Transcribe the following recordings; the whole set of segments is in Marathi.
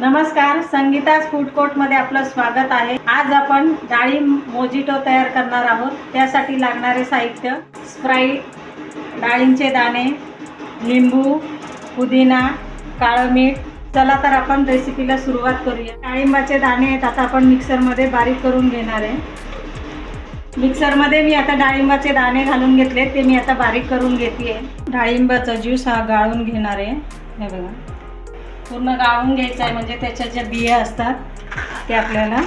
नमस्कार संगीताज फूड कोर्टमध्ये आपलं स्वागत आहे. आज आपण डाळिंब मोजिटो तयार करणार आहोत. त्यासाठी लागणारे साहित्य स्प्राईट डाळिंबचे दाणे लिंबू पुदिना काळं मीठ. चला तर आपण रेसिपीला सुरुवात करूया. डाळिंबाचे दाणे आहेत आता आपण मिक्सरमध्ये बारीक करून घेणार आहे. मिक्सरमध्ये मी आता डाळिंबाचे दाणे घालून घेतले ते मी आता बारीक करून घेते डाळिंबाचा ज्यूस हा गाळून घेणार आहे. हे बघा. पूर्ण गाळून घ्यायचं आहे म्हणजे त्याच्या ज्या बिया असतात ते आपल्याला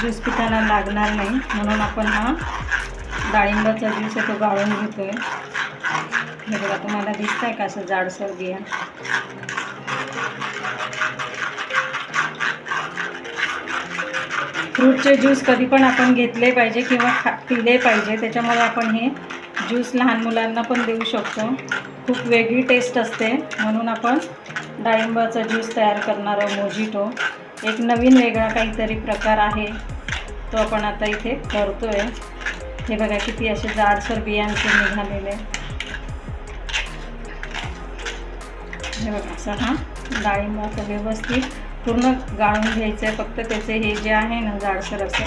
ज्यूस पिताना लागणार नाही. म्हणून आपण हा डाळिंबाचा ज्यूस आहे तो गाळून घेतो आहे हे बघा तुम्हाला दिसत आहे का असं जाडसर बिया? फ्रूटचे ज्यूस कधी पण आपण घेतले पाहिजे किंवा खा पिले पाहिजे. त्याच्यामुळे आपण हे ज्यूस लहान मुलांना पण देऊ शकतो. खूप वेगळी टेस्ट असते. म्हणून आपण डाळिंबाचा ज्यूस तयार करणार आहोत मोजिटो. एक नवीन वेगळा काहीतरी प्रकार आहे. तो आपण आता इथे करतो आहे हे बघा किती असे जाडसर बियांचे निघालेले. हे बघा असं हा डाळिंबाचं व्यवस्थित पूर्ण गाळून घ्यायचं आहे फक्त त्याचे हे जे आहे ना जाडसर असं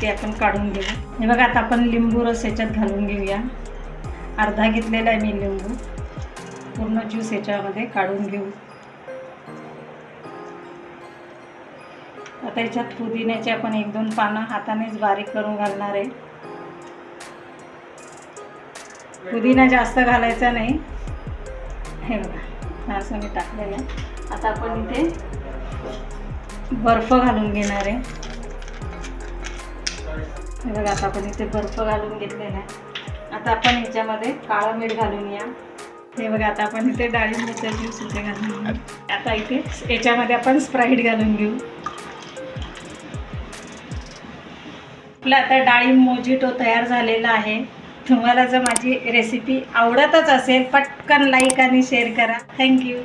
ते आपण काढून घेऊ. हे बघा आता आपण लिंबू रस याच्यात घालून घेऊया. अर्धा घेतलेला आहे मी लिंबू. पूर्ण ज्यूस याच्यामध्ये काढून घेऊ. आता याच्यात पुदिन्याचे आपण एक दोन पानं हातानेच बारीक करून घालणार आहे. पुदिना जास्त घालायचा नाही. हे बघा असं मी टाकलेलं आहे. आता आपण इथे बर्फ घालून घेणार आहे. हे बघा आता आपण इथे बर्फ घालून घेतलेला आहे आता आपण याच्यामध्ये काळं मीठ घालून या. हे बघा आता आपण इथे डाळिंबाचा ज्यूस इथे घालून घेऊ. आता इथे याच्यामध्ये आपण स्प्राईट घालून घेऊ. आपलं आता डाळिंब मोजिटो तयार झालेला आहे. तुम्हाला जर माझी रेसिपी आवडतच असेल पटकन लाईक आणि शेअर करा. थँक्यू